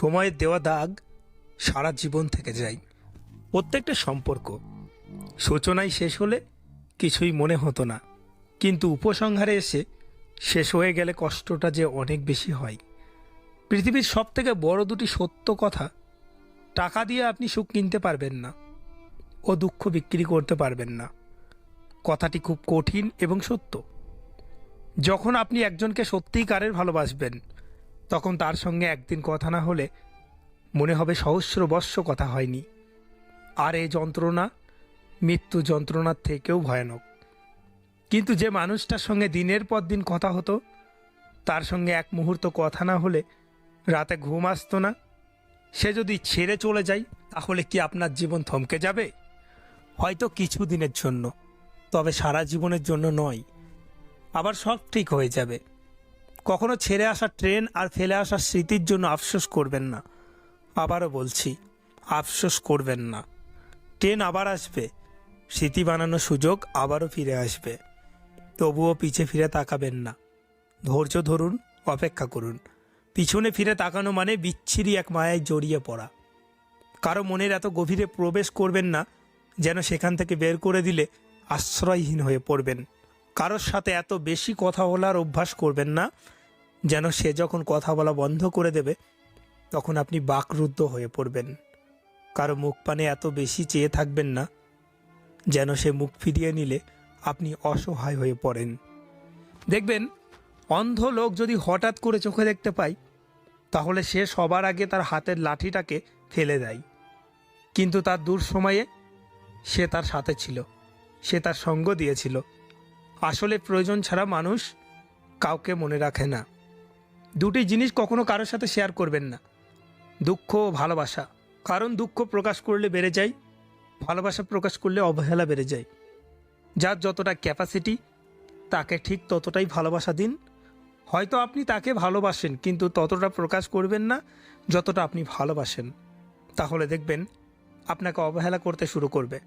সময়ের দেওয়া দাগ সারা জীবন থেকে যায়। প্রত্যেকটা সম্পর্ক সূচনায় শেষ হলে কিছুই মনে হতো না। কিন্তু উপসংহারে এসে শেষ হয়ে গেলে কষ্টটা যে অনেক বেশি হয়। পৃথিবীর সব থেকে বড় দুটি সত্য কথা, টাকা দিয়ে আপনি সুখ কিনতে পারবেন না ও দুঃখ বিক্রি করতে পারবেন না। কথাটি খুব কঠিন এবং সত্য। যখন আপনি একজনকে সত্যিকারের ভালোবাসবেন তখন তার সঙ্গে একদিন কথা না হলে মনে হবে সহস্র বৎস কথা হয়নি। আর এই যন্ত্রণা, মৃত্যু যন্ত্রণার থেকেও ভয়ানক। কিন্তু যে মানুষটার সঙ্গে দিনের পর দিন কথা হতো, তার সঙ্গে এক মুহূর্ত কথা না হলে রাতে ঘুম আসতো না। সে যদি ছেড়ে চলে যায়, তাহলে কি আপনার জীবন থমকে যাবে? হয়তো কিছু দিনের জন্য, তবে সারা জীবনের জন্য নয়। আবার সব ঠিক হয়ে যাবে। কখনো ছেড়ে আসা ট্রেন আর ফেলে আসা স্মৃতির জন্য আফসোস করবেন না। আবারও বলছি, আফসোস করবেন না। ট্রেন আবার আসবে। স্মৃতি বানানোর সুযোগ আবারও ফিরে আসবে। তবুও পিছে ফিরে তাকাবেন না। ধৈর্য ধরুন, অপেক্ষা করুন। পিছনে ফিরে তাকানো মানে বিচ্ছিরি এক মায়ায় জড়িয়ে পড়া। কারও মনের এত গভীরে প্রবেশ করবেন না, যেন সেখান থেকে বের করে দিলে আশ্রয়হীন হয়ে পড়বেন। কারোর সাথে এত বেশি কথা বলার অভ্যাস করবেন না যেন সে যখন কথা বলা বন্ধ করে দেবে, তখন আপনি বাকরুদ্ধ হয়ে পড়বেন। কারও মুখ পানে এত বেশি চেয়ে থাকবেন না, যেন সে মুখ ফিরিয়ে নিলে আপনি অসহায় হয়ে পড়েন। দেখবেন, অন্ধ লোক যদি হঠাৎ করে চোখে দেখতে পায়, তাহলে সে সবার আগে তার হাতের লাঠিটাকে ফেলে দেয়। কিন্তু তার দূর সময়ে সে তার সাথে ছিল, সে তার সঙ্গ দিয়েছিল। আসলে প্রয়োজন ছাড়া মানুষ কাউকে মনে রাখে না। দুটি জিনিস কখনো কারোর সাথে শেয়ার করবেন না। দুঃখ ও ভালোবাসা। কারণ দুঃখ প্রকাশ করলে বেড়ে যায়, ভালোবাসা প্রকাশ করলে অবহেলা বেড়ে যায়। যার যতটা ক্যাপাসিটি তাকে ঠিক ততটাই ভালোবাসা দিন। হয়তো আপনি তাকে ভালোবাসেন, কিন্তু ততটা প্রকাশ করবেন না যতটা আপনি ভালোবাসেন। তাহলে দেখবেন, আপনাকে অবহেলা করতে শুরু করবে।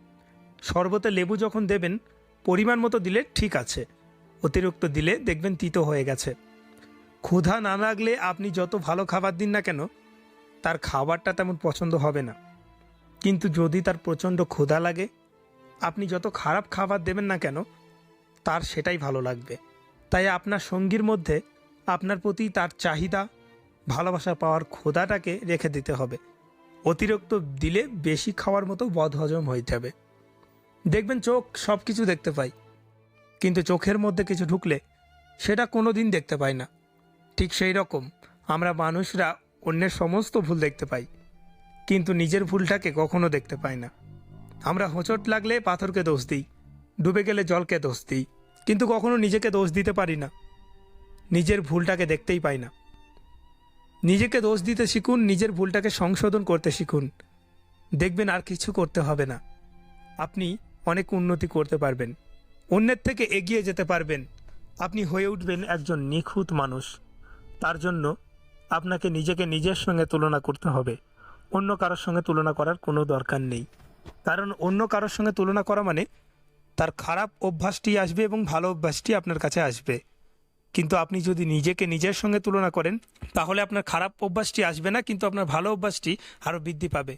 শরবতে লেবু যখন দেবেন, পরিমাণ মতো দিলে ঠিক আছে। অতিরিক্ত দিলে দেখবেন তিতো হয়ে গেছে। ক্ষুধা না লাগলে আপনি যত ভালো খাবার দিন না কেন, তার খাবারটা তেমন পছন্দ হবে না। কিন্তু যদি তার প্রচণ্ড ক্ষুধা লাগে, আপনি যত খারাপ খাবার দেবেন না কেন, তার সেটাই ভালো লাগবে। তাই আপনার সঙ্গীর মধ্যে আপনার প্রতি তার চাহিদা, ভালোবাসা পাওয়ার ক্ষুধাটাকে রেখে দিতে হবে। অতিরিক্ত দিলে বেশি খাওয়ার মতো বদহজম হয়ে যাবে দেখবেন চোখ সব কিছু দেখতে পাই, কিন্তু চোখের মধ্যে কিছু ঢুকলে সেটা কোনো দিন দেখতে পাই না। ঠিক সেই রকম আমরা মানুষরা অন্যের সমস্ত ভুল দেখতে পাই, কিন্তু নিজের ভুলটাকে কখনো দেখতে পাই না। আমরা হোঁচট লাগলে পাথরকে দোষ দিই, ডুবে গেলে জলকে দোষ দিই, কিন্তু কখনো নিজেকে দোষ দিতে পারি না। নিজের ভুলটাকে দেখতেই পাই না। নিজেকে দোষ দিতে শিখুন, নিজের ভুলটাকে সংশোধন করতে শিখুন। দেখবেন আর কিছু করতে হবে না। আপনি অনেক উন্নতি করতে পারবেন। অন্যের থেকে এগিয়ে যেতে পারবেন। আপনি হয়ে উঠবেন একজন নিখুঁত মানুষ। তার জন্য আপনাকে নিজেকে নিজের সঙ্গে তুলনা করতে হবে। অন্য কারোর সঙ্গে তুলনা করার কোনো দরকার নেই। কারণ অন্য কারোর সঙ্গে তুলনা করা মানে তার খারাপ অভ্যাসটি আসবে এবং ভালো অভ্যাসটি আপনার কাছে আসবে। কিন্তু আপনি যদি নিজেকে নিজের সঙ্গে তুলনা করেন, তাহলে আপনার খারাপ অভ্যাসটি আসবে না, কিন্তু আপনার ভালো অভ্যাসটি আরও বৃদ্ধি পাবে।